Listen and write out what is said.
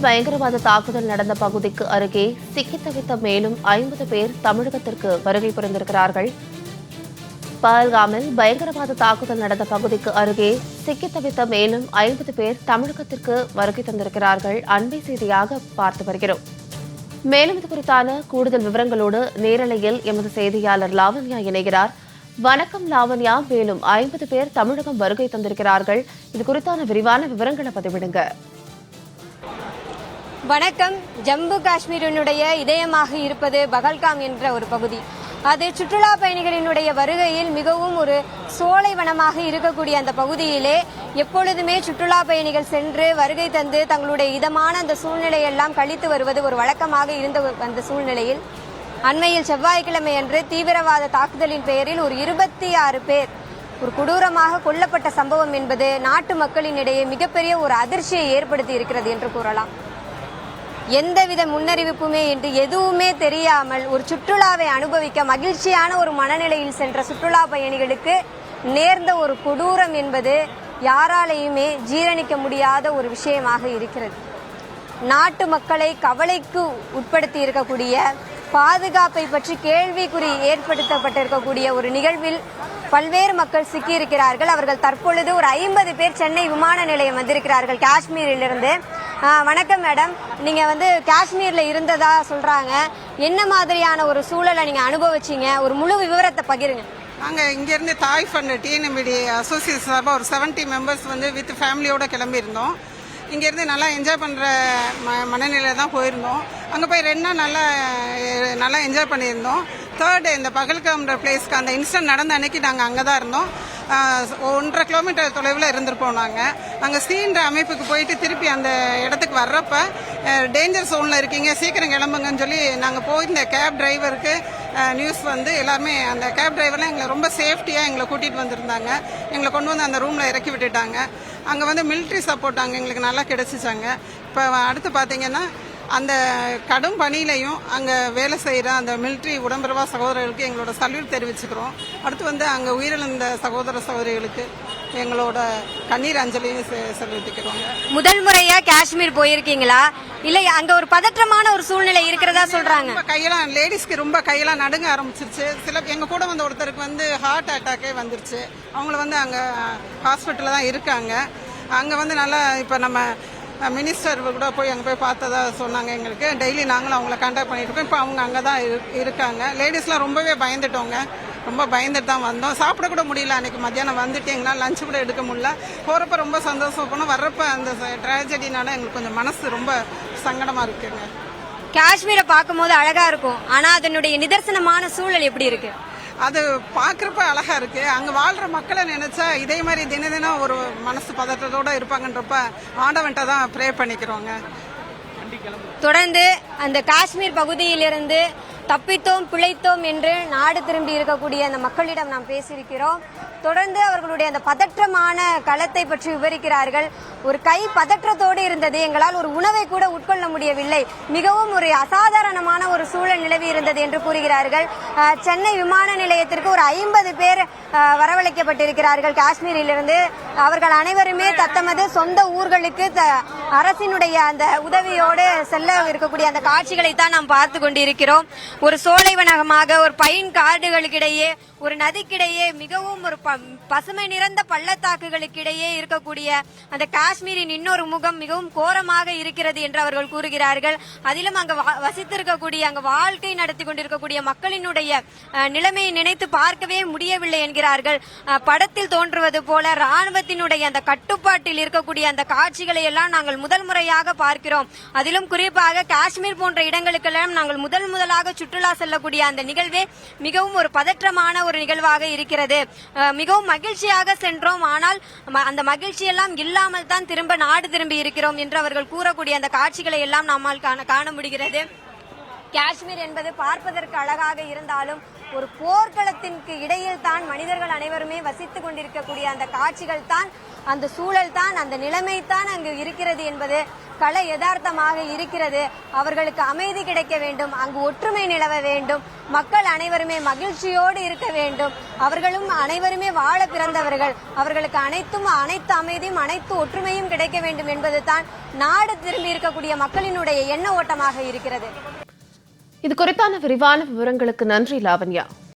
பயங்கரவாத தாக்குதல் நடந்த பகுதிக்கு அருகே சிக்கித் தவித்த மேலும் ஐம்பது பேர் தமிழகத்திற்கு வருகை புரிந்திருக்கிறார்கள். பஹல்காமில் பயங்கரவாத தாக்குதல் நடந்த பகுதிக்கு அருகே சிக்கித் தவித்த மேலும் ஐம்பது பேர் தமிழகத்திற்கு வருகை தந்திருக்கிறார்கள். அன்பை செய்தியாக பார்த்து வருகிறோம். மேலும் இது குறித்தான கூடுதல் விவரங்களோடு நேரலையில் எமது செய்தியாளர் லாவண்யா இணைகிறார். வணக்கம் லாவண்யா. மேலும் ஐம்பது பேர் தமிழகம் வருகை தந்திருக்கிறார்கள். இது குறித்தான விரிவான விவரங்களை பதிவிடுங்க. வணக்கம். ஜம்மு காஷ்மீரினுடைய இதயமாக இருப்பது பகல்காம் என்ற ஒரு பகுதி. அது சுற்றுலா பயணிகளினுடைய வருகையில் மிகவும் ஒரு சோலைவனமாக இருக்கக்கூடிய அந்த பகுதியிலே எப்பொழுதுமே சுற்றுலா பயணிகள் சென்று வருகை தந்து தங்களுடைய இதமான அந்த சூழ்நிலையெல்லாம் கழித்து வருவது ஒரு வழக்கமாக இருந்த அந்த சூழ்நிலையில் அண்மையில் செவ்வாய்க்கிழமை அன்று தீவிரவாத தாக்குதலின் பெயரில் ஒரு இருபத்தி ஆறு பேர் ஒரு கொடூரமாக கொல்லப்பட்ட சம்பவம் என்பது நாட்டு மக்களினிடையே மிகப்பெரிய ஒரு அதிர்ச்சியை ஏற்படுத்தி இருக்கிறது என்று கூறலாம். எந்தவித முன்னறிவிப்புமே என்று எதுவுமே தெரியாமல் ஒரு சுற்றுலாவை அனுபவிக்க மகிழ்ச்சியான ஒரு மனநிலையில் சென்ற சுற்றுலா பயணிகளுக்கு நேர்ந்த ஒரு கொடூரம் என்பது யாராலையுமே ஜீரணிக்க முடியாத ஒரு விஷயமாக இருக்கிறது. நாட்டு மக்களை கவலைக்கு உட்படுத்தி இருக்கக்கூடிய பாதுகாப்பை பற்றி கேள்விக்குறி ஏற்படுத்தப்பட்டிருக்கக்கூடிய ஒரு நிகழ்வில் பல்வேறு மக்கள் சிக்கியிருக்கிறார்கள். அவர்கள் தற்பொழுது ஒரு ஐம்பது பேர் சென்னை விமான நிலையம் வந்திருக்கிறார்கள். காஷ்மீரிலிருந்து. வணக்கம் மேடம். நீங்க வந்து காஷ்மீர்ல இருந்ததா சொல்றாங்க. என்ன மாதிரியான ஒரு சூழலை நீங்க அனுபவிச்சீங்க? ஒரு முழு விவரத்தை பகிருங்க. நாங்கள் இங்கேருந்து தாய் ஃபண்ட் டிஎன்எம்டி அசோசியேஷன் சார்பாக ஒரு 70 மெம்பர்ஸ் வந்து வித் ஃபேமிலியோட கிளம்பியிருந்தோம். இங்கேருந்து நல்லா என்ஜாய் பண்ணுற ம மனநிலையில் தான் போயிருந்தோம். அங்கே போய் ரெண்டு நாள் நல்லா நல்லா என்ஜாய் பண்ணியிருந்தோம். தேர்டு இந்த பகல்காம்ன்ற பிளேஸ்க்கு அந்த இன்சிடென்ட் நடந்த அன்னைக்கு நாங்கள் அங்கே தான் இருந்தோம். ஒன்றரை கிலோமீட்டர் தொலைவில் இருந்திருப்போம் நாங்கள் அங்கே சீன்ற அமைப்புக்கு போயிட்டு திருப்பி அந்த இடத்துக்கு வர்றப்ப டேஞ்சர் சோனில் இருக்கீங்க சீக்கிரம் கிளம்புங்கன்னு சொல்லி நாங்கள் போயிருந்த கேப் டிரைவருக்கு நியூஸ் வந்து எல்லாருமே அந்த கேப் டிரைவர்லாம் எங்களை ரொம்ப சேஃப்டியாக எங்களை கூட்டிகிட்டு வந்திருந்தாங்க. எங்களை கொண்டு வந்து அந்த ரூமில் இறக்கி விட்டுட்டாங்க. அங்கே வந்து மிலிட்ரி சப்போர்ட் அங்கே எங்களுக்கு நல்லா கிடைச்சிச்சாங்க. இப்போ அடுத்து பார்த்தீங்கன்னா அந்த கடும் பணியிலையும் அங்கே வேலை செய்கிற அந்த military உடம்புறவா சகோதரர்களுக்கு எங்களோட சல்யூட் தெரிவிச்சுக்கிறோம். அடுத்து வந்து அங்கே உயிரிழந்த சகோதர சகோதரிகளுக்கு எங்களோட கண்ணீர் அஞ்சலியும் செ- செலுத்திக்கிறோங்க. முதல் முறையா காஷ்மீர் போயிருக்கீங்களா? இல்ல அங்க ஒரு பதற்றமான ஒரு சூழ்நிலை இருக்கிறதா சொல்றாங்க. ரொம்ப கையெல்லாம் லேடிஸ்க்கு ரொம்ப கையெல்லாம் நடுங்க ஆரம்பிச்சிருச்சு. சில எங்க கூட வந்த ஒருத்தருக்கு வந்து ஹார்ட் அட்டாக்கே வந்துருச்சு. அவங்கள வந்து அங்க ஹாஸ்பிட்டல்ல தான் இருக்காங்க. அங்க வந்து நல்லா இப்ப நம்ம மினிஸ்டர் கூட போய் அங்கே போய் பார்த்ததா சொன்னாங்க எங்களுக்கு. டெய்லி நாங்களும் அவங்கள கான்டாக்ட் பண்ணிட்டு இருக்கோம். இப்போ அவங்க அங்கே தான் இரு- இருக்காங்க. லேடிஸ்லாம் ரொம்பவே பயந்துட்டோங்க. ரொம்ப பயந்துட்டு தான் வந்தோம். சாப்பிட கூட முடியல அன்னைக்கு மத்தியானம் வந்துட்டு எங்களால் லஞ்ச் கூட எடுக்க முடியல. போகிறப்ப ரொம்ப சந்தோஷம் போனோம். வர்றப்ப அந்த ட்ராஜடினால எங்களுக்கு கொஞ்சம் மனசு ரொம்ப சங்கடமாக இருக்குங்க. காஷ்மீரை பார்க்கும்போது அழகா இருக்கும். ஆனா அதனுடைய நிதர்சனமான சூழல் எப்படி இருக்கு? அது பார்க்குறப்ப அழகா இருக்கு. அங்கே வாழ்ற மக்களை நினைச்சா இதே மாதிரி தின தினம் ஒரு மனசு பதற்றத்தோட இருப்பாங்கன்றப்ப ஆண்டவன்ட்ட தான் ப்ரே பண்ணிக்கிறோங்க. தொடர்ந்து அந்த காஷ்மீர் பகுதியிலிருந்து தப்பித்தோம் பிழைத்தோம் என்று நாடு திரும்பி இருக்கக்கூடிய அந்த மக்களிடம் நாம் பேசியிருக்கிறோம். தொடர்ந்து அவர்களுடைய அந்த பதற்றமான களத்தை பற்றி விவரிக்கிறார்கள். ஒரு கை பதற்றத்தோடு இருந்தது. எங்களால் ஒரு உணவை கூட உட்கொள்ள முடியவில்லை. மிகவும் ஒரு அசாதாரணமான ஒரு சூழல் நிலவி இருந்தது என்று கூறுகிறார்கள். சென்னை விமான நிலையத்திற்கு ஒரு ஐம்பது பேர் வரவழைக்கப்பட்டிருக்கிறார்கள். காஷ்மீரிலிருந்து அவர்கள் அனைவருமே தத்தமது சொந்த ஊர்களுக்கு த- அரசினுடைய அந்த உதவியோடு செல்ல இருக்கக்கூடிய அந்த காட்சிகளை தான் நாம் பார்த்து கொண்டிருக்கிறோம். ஒரு சோலைவனமாக ஒரு பைன் காடுகளுக்கிடையே ஒரு நதிக்கிடையே மிகவும் ஒரு பசுமை நிறைந்த பள்ளத்தாக்குகளுக்கிடையே இருக்கக்கூடிய அந்த காஷ்மீரின் இன்னொரு முகம் மிகவும் கோரமாக இருக்கிறது என்று அவர்கள் கூறுகிறார்கள். அதிலும் அங்கு வசித்திருக்கக்கூடிய அங்கு வாழ்க்கை நடத்தி கொண்டிருக்கக்கூடிய மக்களினுடைய நிலைமையை நினைத்து பார்க்கவே முடியவில்லை என்கிறார்கள். படத்தில் தோன்றுவது போல ராணுவத்தினுடைய அந்த கட்டுப்பாட்டில் இருக்கக்கூடிய அந்த காட்சிகளை எல்லாம் நாங்கள் முதல் முறையாக பார்க்கிறோம். அதிலும் குறிப்பாக காஷ்மீர் போன்ற இடங்களுக்கெல்லாம் நாங்கள் முதல் முதலாக சுற்றுலா செல்லக்கூடிய அந்த நிகழ்வே மிகவும் ஒரு பதற்றமான ஒரு நிகழ்வாக இருக்கிறது. மிகவும் மகிழ்ச்சியாக சென்றோம். ஆனால் ம- அந்த மகிழ்ச்சியெல்லாம் இல்லாமல் தான் திரும்ப நாடு திரும்பி இருக்கிறோம் என்று அவர்கள் கூறக்கூடிய அந்த காட்சிகளை எல்லாம் நம்மால் காண காண முடிகிறது. காஷ்மீர் என்பது பார்ப்பதற்கு அழகாக இருந்தாலும் ஒரு போர்க்களத்திற்கு இடையில் தான் மனிதர்கள் அனைவருமே வசித்துக் கொண்டிருக்கக்கூடிய அந்த காட்சிகள் தான் அந்த சூழல் தான் அந்த நிலைமை தான் அங்கு இருக்கிறது என்பது கல யதார்த்தமாக இருக்கிறது. அவர்களுக்கு அமைதி கிடைக்க வேண்டும் அங்கு ஒற்றுமை நிலவ வேண்டும் மக்கள் அனைவருமே மகிழ்ச்சியோடு இருக்க வேண்டும். அவர்களும் அனைவருமே வாழ பிறந்தவர்கள். அவர்களுக்கு அனைத்தும் அனைத்து அமைதியும் அனைத்து ஒற்றுமையும் கிடைக்க வேண்டும் என்பது தான் நாடு திரும்பி இருக்கக்கூடிய மக்களினுடைய எண்ண ஓட்டமாக இருக்கிறது. இது குறித்தான விரிவான விவரங்களுக்கு நன்றி லாவண்யா.